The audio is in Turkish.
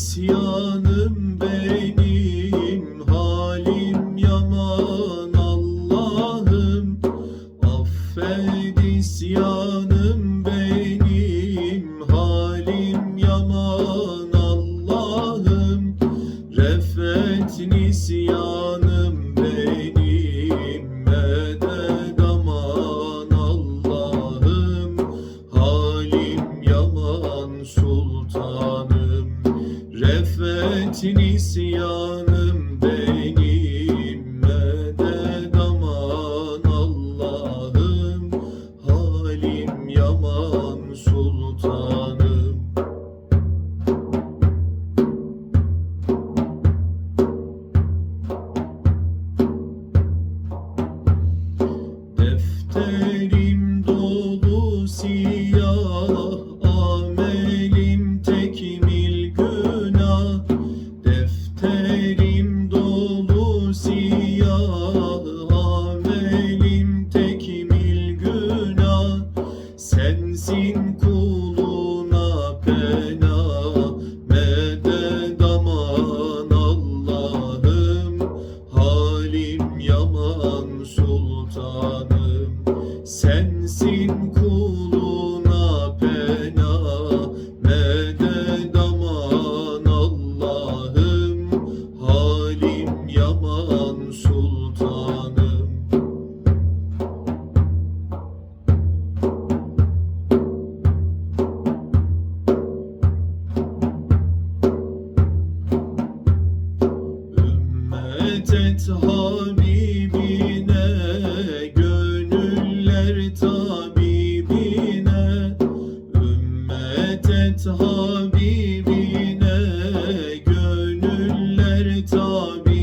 isyanım benim halim yaman Allah'ım. Affet isyanım benim halim yaman Allah'ım. Refet nisyanım benim medet Allah'ım. Halim yaman sultanım Refet nisyanım Sensin kuluna pena Medet aman Allah'ım. Halim yaman sultanım et Habibine Gönüller tabibine. Ümmet et Habibine Gönüller tabibine.